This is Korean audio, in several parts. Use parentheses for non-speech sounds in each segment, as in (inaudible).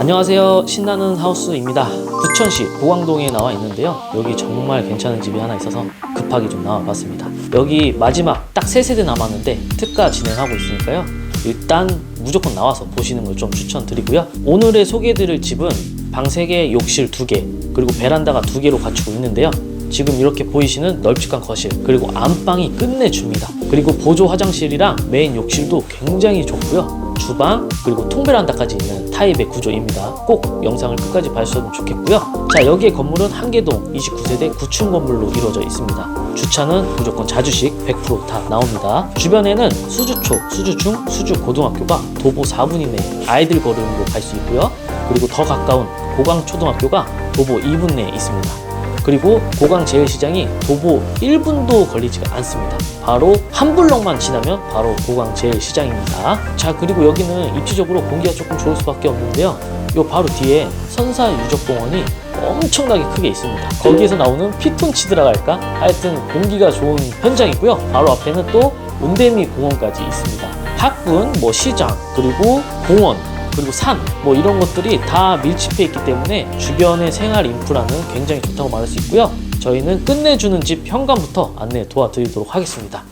안녕하세요. 신나는 하우스입니다. 부천시 보광동에 나와 있는데요. 여기 정말 괜찮은 집이 하나 있어서 급하게 좀 나와봤습니다. 여기 마지막 딱세 세대 남았는데 특가 진행하고 있으니까요. 일단 무조건 나와서 보시는 걸 좀 추천드리고요. 오늘의 소개해드릴 집은 방 3개, 욕실 2개, 그리고 베란다가 2개로 갖추고 있는데요. 지금 이렇게 보이시는 널찍한 거실 그리고 안방이 끝내줍니다. 그리고 보조 화장실이랑 메인 욕실도 굉장히 좋고요. 주방 그리고 통베란다까지 있는 타입의 구조입니다. 꼭 영상을 끝까지 봐주셨으면 좋겠고요. 자 여기에 건물은 한계동 29세대 구층 건물로 이루어져 있습니다. 주차는 무조건 자주식 100%다 나옵니다. 주변에는 수주초, 수주중, 수주고등학교가 도보 4분 이내 아이들 걸음으로 갈 수 있고요. 그리고 더 가까운 고강초등학교가 도보 2분 내에 있습니다. 그리고 고강 제일시장이 도보 1분도 걸리지가 않습니다. 바로 한 블럭만 지나면 바로 고강 제일시장입니다. 자 그리고 여기는 입지적으로 공기가 조금 좋을 수밖에 없는데요. 요 바로 뒤에 선사 유적공원이 엄청나게 크게 있습니다. 거기에서 나오는 피톤치드라 할까? 하여튼 공기가 좋은 현장이고요. 바로 앞에는 또 은대미 공원까지 있습니다. 학군, 뭐 시장, 그리고 공원, 그리고 산, 뭐 이런 것들이 다 밀집해 있기 때문에 주변의 생활 인프라는 굉장히 좋다고 말할 수 있고요. 저희는 끝내주는 집 현관부터 안내 도와드리도록 하겠습니다.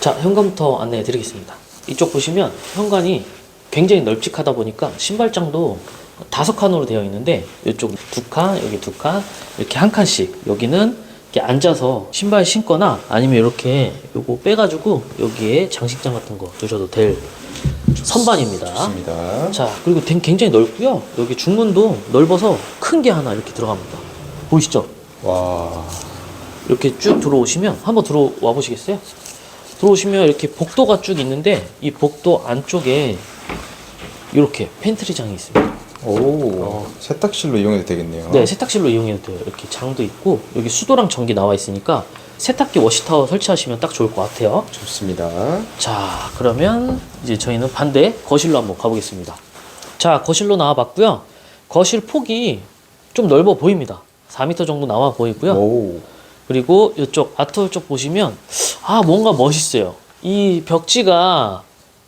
자, 현관부터 안내해 드리겠습니다. 이쪽 보시면 현관이 굉장히 널찍하다 보니까 신발장도 다섯 칸으로 되어 있는데 이쪽 두 칸, 여기 두 칸, 이렇게 한 칸씩. 여기는 이렇게 앉아서 신발 신거나 아니면 이렇게 요거 빼가지고 여기에 장식장 같은 거 두셔도 될 선반입니다. 좋습니다. 자, 그리고 된- 굉장히 넓고요. 여기 중문도 넓어서 큰 게 하나 이렇게 들어갑니다. 보이시죠? 와, 이렇게 쭉 들어오시면 한번 들어와 보시겠어요? 들어오시면 이렇게 복도가 쭉 있는데 이 복도 안쪽에 이렇게 팬트리장이 있습니다. 오, 세탁실로 이용해도 되겠네요. 네, 세탁실로 이용해도 돼요. 이렇게 장도 있고 여기 수도랑 전기 나와 있으니까 세탁기 워시타워 설치하시면 딱 좋을 것 같아요. 좋습니다. 자, 그러면 이제 저희는 반대 거실로 한번 가보겠습니다. 자, 거실로 나와봤고요. 거실 폭이 좀 넓어 보입니다. 4m 정도 나와 보이고요. 오, 그리고 이쪽 아트홀 쪽 보시면 아 뭔가 멋있어요. 이 벽지가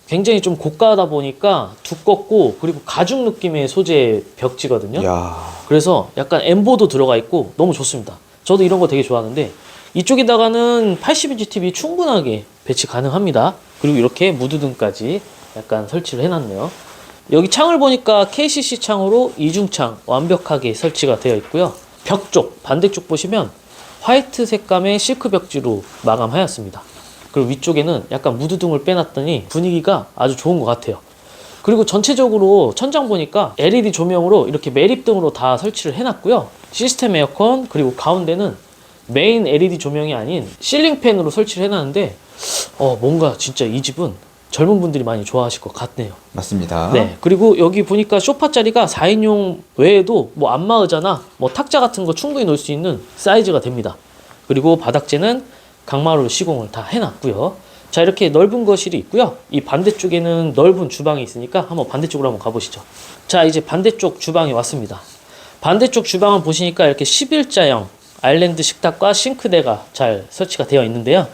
굉장히 좀 고가하다 보니까 두껍고 그리고 가죽 느낌의 소재 벽지거든요. 야, 그래서 약간 엠보도 들어가 있고 너무 좋습니다. 저도 이런 거 되게 좋아하는데 이쪽에다가는 80인치 TV 충분하게 배치 가능합니다. 그리고 이렇게 무드등까지 약간 설치를 해놨네요. 여기 창을 보니까 KCC 창으로 이중창 완벽하게 설치가 되어 있고요. 벽 쪽, 반대쪽 보시면 화이트 색감의 실크 벽지로 마감하였습니다. 그리고 위쪽에는 약간 무드등을 빼놨더니 분위기가 아주 좋은 것 같아요. 그리고 전체적으로 천장 보니까 LED 조명으로 이렇게 매립등으로 다 설치를 해놨고요. 시스템 에어컨 그리고 가운데는 메인 LED 조명이 아닌 실링팬으로 설치를 해놨는데 어 뭔가 진짜 이 집은 젊은 분들이 많이 좋아하실 것 같네요. 맞습니다. 네. 그리고 여기 보니까 소파 자리가 4인용 외에도 뭐 안마 의자나 뭐 탁자 같은 거 충분히 놓을 수 있는 사이즈가 됩니다. 그리고 바닥재는 강마루 시공을 다 해놨고요. 자 이렇게 넓은 거실이 있고요. 이 반대쪽에는 넓은 주방이 있으니까 한번 반대쪽으로 한번 가보시죠. 자 이제 반대쪽 주방에 왔습니다. 반대쪽 주방을 보시니까 이렇게 11자형 아일랜드 식탁과 싱크대가 잘 설치가 되어 있는데요.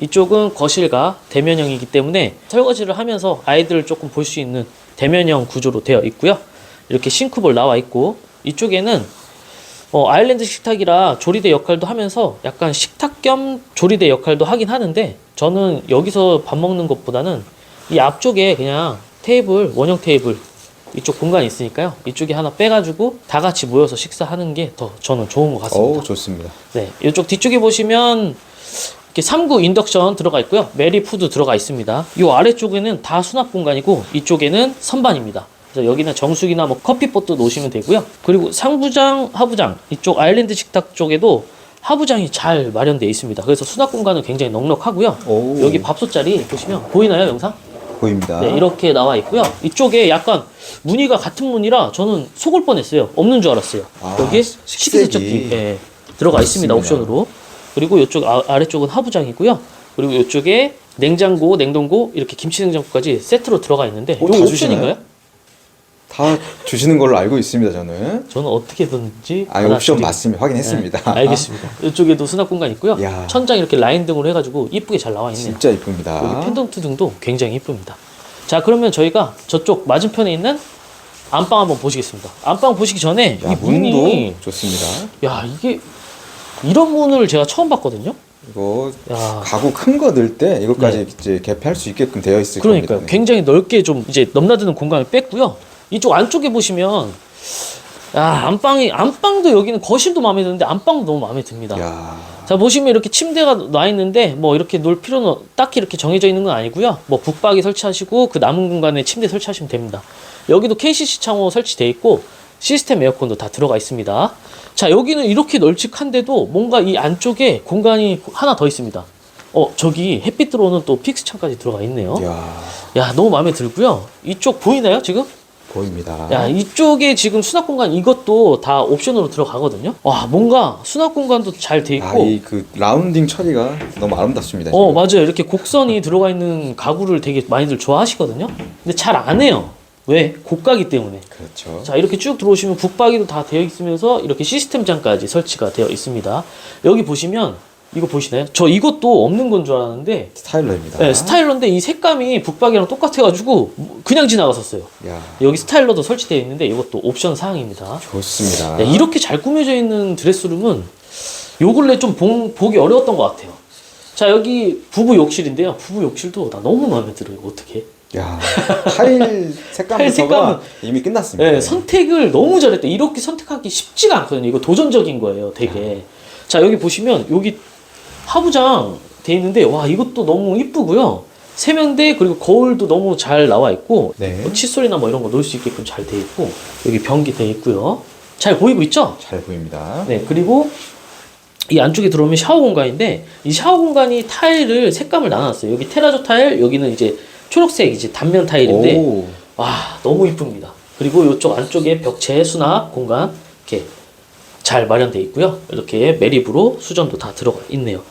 이쪽은 거실과 대면형이기 때문에 설거지를 하면서 아이들을 조금 볼 수 있는 대면형 구조로 되어 있고요. 이렇게 싱크볼 나와 있고 이쪽에는 어, 아일랜드 식탁이라 조리대 역할도 하면서 약간 식탁 겸 조리대 역할도 하긴 하는데 저는 여기서 밥 먹는 것보다는 이 앞쪽에 그냥 테이블 원형 테이블 이쪽 공간이 있으니까요. 이쪽에 하나 빼가지고 다 같이 모여서 식사하는 게 더 저는 좋은 것 같습니다. 오, 좋습니다. 네, 이쪽 뒤쪽에 보시면 이렇게 3구 인덕션 들어가 있고요. 메리푸드 들어가 있습니다. 이 아래쪽에는 다 수납 공간이고 이쪽에는 선반입니다. 그래서 여기는 정수기나 뭐 커피포트 놓으시면 되고요. 그리고 상부장, 하부장 이쪽 아일랜드 식탁 쪽에도 하부장이 잘 마련되어 있습니다. 그래서 수납 공간은 굉장히 넉넉하고요. 오. 여기 밥솥 자리 보시면 보이나요, 영상? 보입니다. 네, 이렇게 나와 있고요. 이쪽에 약간 무늬가 같은 무늬라 저는 속을 뻔했어요. 없는 줄 알았어요. 아, 여기에. 식기세척기 예, 들어가 있습니다. 옵션으로. 그리고 이쪽 아, 아래쪽은 하부장이고요. 그리고 이쪽에 냉장고, 냉동고 이렇게 김치 냉장고까지 세트로 들어가 있는데 다 옵션인가요? 다 주시는 걸로 알고 있습니다, 저는. 저는 어떻게든지 아, 옵션 받아들이- 맞습니다. 확인했습니다. 네, 알겠습니다. (laughs) 이쪽에도 수납 공간 있고요. 야. 천장 이렇게 라인 등으로 해가지고 이쁘게 잘 나와 있네요. 진짜 이쁩니다. 여기 펜던트 등도 굉장히 이쁩니다. 자 그러면 저희가 저쪽 맞은편에 있는 안방 한번 보시겠습니다. 안방 보시기 전에 야, 이 문이 문도 좋습니다. 야 이게 이런 문을 제가 처음 봤거든요. 이거 야 가구 큰 거 넣을 때 이것까지 네. 이제 개폐할 수 있게끔 되어 있을 그러니까요. 겁니다. 굉장히 넓게 좀 이제 넘나드는 공간을 뺐고요. 이쪽 안쪽에 보시면 야 안방이 안방도 여기는 거실도 마음에 드는데 안방도 너무 마음에 듭니다. 야, 자 보시면 이렇게 침대가 놔 있는데 뭐 이렇게 놀 필요는 딱히 이렇게 정해져 있는 건 아니고요. 뭐 북박이 설치하시고 그 남은 공간에 침대 설치하시면 됩니다. 여기도 KCC 창호 설치돼 있고 시스템 에어컨도 다 들어가 있습니다. 자 여기는 이렇게 널찍한데도 뭔가 이 안쪽에 공간이 하나 더 있습니다. 어 저기 햇빛 들어오는 또 픽스 창까지 들어가 있네요. 야 야 너무 마음에 들고요. 이쪽 보이나요 지금? 보입니다. 야 이쪽에 지금 수납 공간 이것도 다 옵션으로 들어가거든요. 와 뭔가 수납 공간도 잘 돼 있고. 아, 이 그 라운딩 처리가 너무 아름답습니다. 어 지금. 맞아요 이렇게 곡선이 들어가 있는 가구를 되게 많이들 좋아하시거든요 근데 잘 안 해요 왜 고가기 때문에 그렇죠. 자 이렇게 쭉 들어오시면 북박이도 다 되어 있으면서 이렇게 시스템장까지 설치가 되어 있습니다 여기 보시면 이거 보시나요 저 이것도 없는 건 줄 알았는데 스타일러입니다. 네, 스타일러인데 이 색감이 북박이랑 똑같아가지고 그냥 지나갔었어요 야, 여기 스타일러도 설치되어 있는데 이것도 옵션 사항입니다 좋습니다. 네, 이렇게 잘 꾸며져 있는 드레스룸은 요 근래 좀 보, 보기 어려웠던 것 같아요. 자 여기 부부 욕실인데요. 부부 욕실도 나 너무 마음에 들어요. 어떻게? 야, 타일 (laughs) 색감부터가 이미 끝났습니다. 네, 선택을 너무 잘했대. 이렇게 선택하기 쉽지가 않거든요. 이거 도전적인 거예요, 되게. 자 여기 보시면 여기 하부장 돼 있는데 와 이것도 너무 이쁘고요. 세면대 그리고 거울도 너무 잘 나와 있고 네. 뭐 칫솔이나 뭐 이런 거 놓을 수 있게끔 잘 돼 있고 여기 변기 돼 있고요. 잘 보이고 있죠? 잘 보입니다. 네, 그리고 이 안쪽에 들어오면 샤워 공간인데 이 샤워 공간이 타일을 색감을 나눴어요. 여기 테라조 타일, 여기는 이제 초록색 이제 단면 타일인데 오, 와 너무 이쁩니다. 그리고 이쪽 안쪽에 벽체 수납 공간 이렇게 잘 마련돼 있고요. 이렇게 매립으로 수전도 다 들어가 있네요.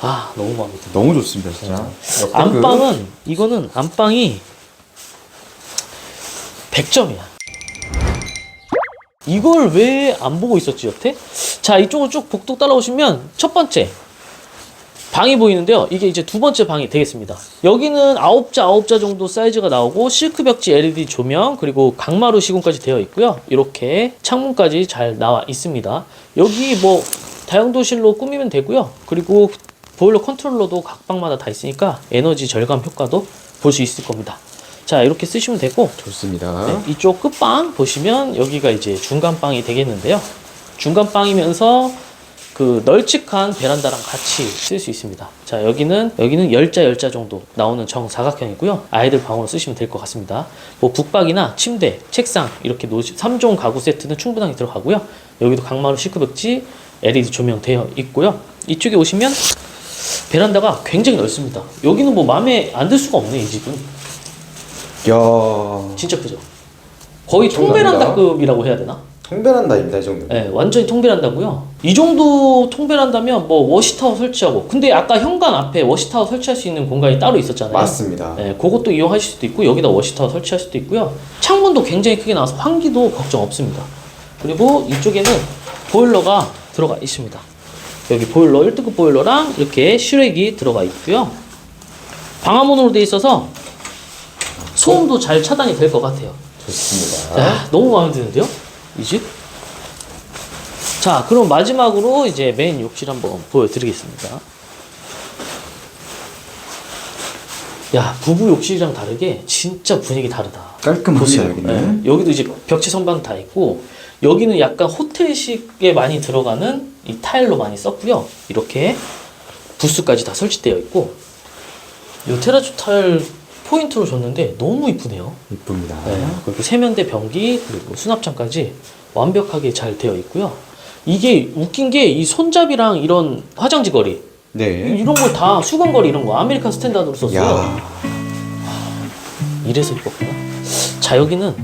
아 너무 마음에 듭니다. 너무 좋습니다, 진짜. 역대급. 안방은 이거는 안방이 100점이야. 이걸 왜 안 보고 있었지 여태? 자 이쪽으로 쭉 복도 따라오시면 첫 번째 방이 보이는데요. 이게 이제 두 번째 방이 되겠습니다. 여기는 아홉자 아홉자 정도 사이즈가 나오고 실크 벽지 LED 조명 그리고 강마루 시공까지 되어 있고요. 이렇게 창문까지 잘 나와 있습니다. 여기 뭐 다용도실로 꾸미면 되고요. 그리고 보일러 컨트롤러도 각 방마다 다 있으니까 에너지 절감 효과도 볼 수 있을 겁니다. 자 이렇게 쓰시면 되고 좋습니다. 네, 이쪽 끝방 보시면 여기가 이제 중간방이 되겠는데요. 중간방이면서 그 널찍한 베란다랑 같이 쓸 수 있습니다. 자 여기는 여기는 열자 열자 정도 나오는 정사각형이고요. 아이들 방으로 쓰시면 될 것 같습니다. 뭐 북박이나 침대, 책상 이렇게 놓으시 3종 가구 세트는 충분하게 들어가고요. 여기도 강마루 시크벽지 LED 조명 되어 있고요. 이쪽에 오시면 베란다가 굉장히 넓습니다. 여기는 뭐 마음에 안 들 수가 없네 이 집은. 야, 진짜 크죠. 거의. 통베란다급이라고 해야 되나? 통배란다입니다, 이 정도. 네, 완전히 통베란다고요. 이 정도 통베란다면 뭐 워시타워 설치하고 근데 아까 현관 앞에 워시타워 설치할 수 있는 공간이 따로 있었잖아요. 맞습니다. 네, 그것도 이용하실 수도 있고 여기다 워시타워 설치할 수도 있고요. 창문도 굉장히 크게 나와서 환기도 걱정 없습니다. 그리고 이쪽에는 보일러가 들어가 있습니다. 여기 보일러 1등급 보일러랑 이렇게 실외기 들어가 있고요. 방화문으로 돼 있어서 소음도 잘 차단이 될 것 같아요. 좋습니다. 야, 너무 마음에 드는데요? 이 집? 자, 그럼 마지막으로 이제 메인 욕실 한번 보여드리겠습니다. 야, 부부 욕실이랑 다르게 진짜 분위기 다르다. 깔끔합니다, 보세요. 여기는. 네, 여기도 이제 벽체 선반 다 있고, 여기는 약간 호텔식에 많이 들어가는 이 타일로 많이 썼고요. 이렇게 부스까지 다 설치되어 있고, 이 테라조 타일 포인트로 줬는데 너무 이쁘네요. 이쁩니다. 네, 그리고 세면대 변기 그리고 수납장까지 완벽하게 잘 되어 있고요. 이게 웃긴 게 이 손잡이랑 이런 화장지 거리 네. 이런 걸 다 수건 거리 이런 거 아메리칸 스탠다드로 썼어요. 야, 이래서 이뻤구나. 자 여기는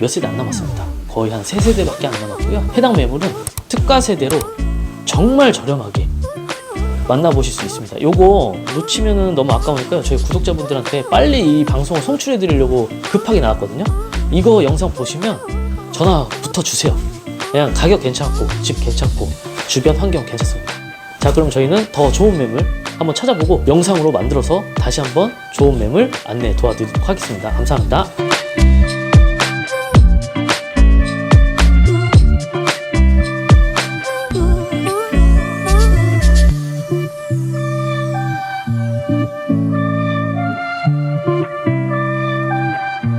몇 세대 안 남았습니다. 거의 한 세 세대밖에 안 남았고요. 해당 매물은 특가 세대로 정말 저렴하게 만나보실 수 있습니다. 요거 놓치면은 너무 아까우니까요. 저희 구독자분들한테 빨리 이 방송을 송출해 드리려고 급하게 나왔거든요. 이거 영상 보시면 전화 붙어 주세요. 그냥 가격 괜찮고 집 괜찮고 주변 환경 괜찮습니다. 자 그럼 저희는 더 좋은 매물 한번 찾아보고 영상으로 만들어서 다시 한번 좋은 매물 안내 도와드리도록 하겠습니다. 감사합니다.